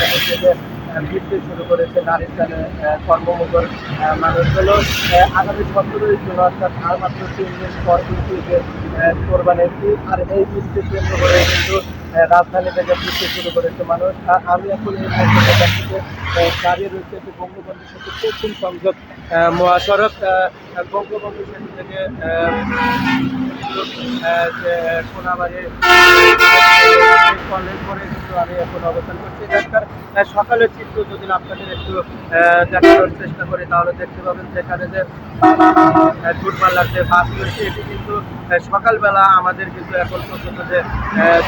থেকে ফিরতে শুরু করেছে নারীর টানে কর্মমুখর মানুষগুলো আগামী সতেরোই জুন মাত্র তিন দিন পর কিন্তু যে আর এই বৃষ্টির কেন্দ্র করে কিন্তু রাজধানী থেকে ফিরতে শুরু করেছে মানুষ। আমি এখন এই রয়েছে যে বঙ্গবন্ধু সেতু সংযোগ মহাসড়ক বঙ্গবন্ধু সেতু থেকে সোনাবাড়ির কলেজ পরে এখন অবস্থান করছি। এখানকার সকালের চিত্র যদি আপনাদের একটু দেখানোর চেষ্টা করি, তাহলে দেখতে পাবেন যেখানে যে দূরপাল্লার যে বাস রয়েছে, এটি কিন্তু সকালবেলা আমাদের কিন্তু এখন পর্যন্ত যে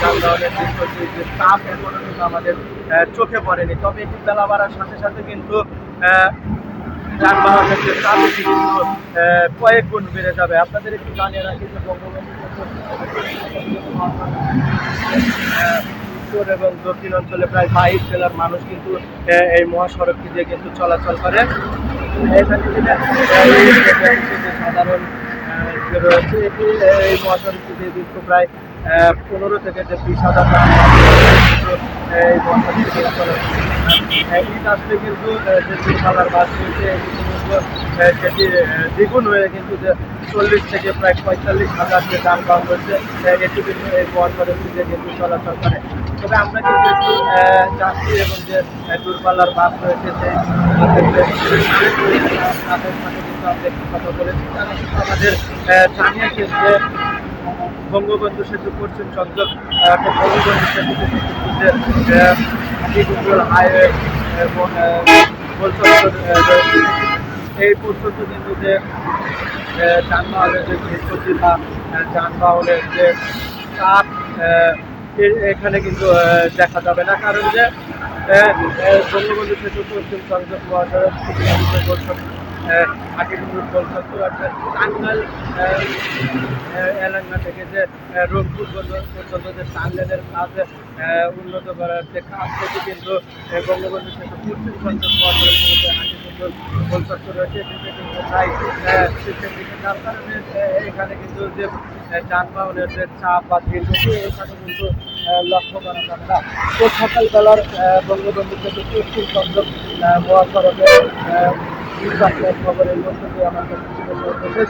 যানবাহনের দৃশ্য যে যে চাপ এখনও কিন্তু আমাদের চোখে পড়েনি। তবে এটি বেলা বাড়ার সাথে সাথে কিন্তু আহ, যানবাহনের যে কিন্তু কয়েক গুণ বেড়ে যাবে। আপনাদের একটু জানিয়ে রাখি উত্তর এবং দক্ষিণ অঞ্চলে প্রায় বাইশ জেলার মানুষ কিন্তু এই মহাসড়কটি দিয়ে কিন্তু চলাচল করে। সাধারণ রয়েছে এটি এই মহাসড়কটি দিয়ে কিন্তু প্রায় পনেরো থেকে বিশ হাজার এই আসলে কিন্তু যে দূরপাল্লার বাস রয়েছে সেটি দ্বিগুণ হয়ে কিন্তু যে চল্লিশ থেকে প্রায় পঁয়তাল্লিশ হাজার যে যানবাহন রয়েছে আহ, এটি কিন্তু এই মহাসড়কটি দিয়ে কিন্তু চলাচল করে তবে আমরা কিন্তু একটু যাত্রী এবং যে দূরপাল্লার বাস রয়েছে সেই তাদের কিন্তু আমাদের জানিয়েছেন যে বঙ্গবন্ধু সেতু পশ্চিম অর্থাৎ বঙ্গবন্ধু আহ, হাইওয়ে এবং এই পর্যন্ত কিন্তু যে যানবাহনের যে ধীরগতি বা যানবাহনের যে চাপ এখানে কিন্তু দেখা যাবে না। কারণ যে বঙ্গবন্ধু সেতু পশ্চিম সংযোগ মহাসড়ক থেকে গোলচত্বর অর্থাৎ টাঙ্গাল এলাকা থেকে যে রংপুর পর্যন্ত যে লেনের কাজ উন্নত করার যে কাজ সেটি কিন্তু বঙ্গবন্ধু থেকে যে হাটিগুন্ডুর গোলচত্বর রয়েছে দিকে যার কারণে এখানে কিন্তু যে যানবাহনের যে চাপ বা দীর্ঘতি এখানে কিন্তু লক্ষ্য করা যাবে না। তো সকালবেলার বঙ্গবন্ধু সেতু পশ্চিম সংযোগ মহাসড়কে খবরের মধ্যে দিয়ে আমার কাছে ছিল সর্বশেষ।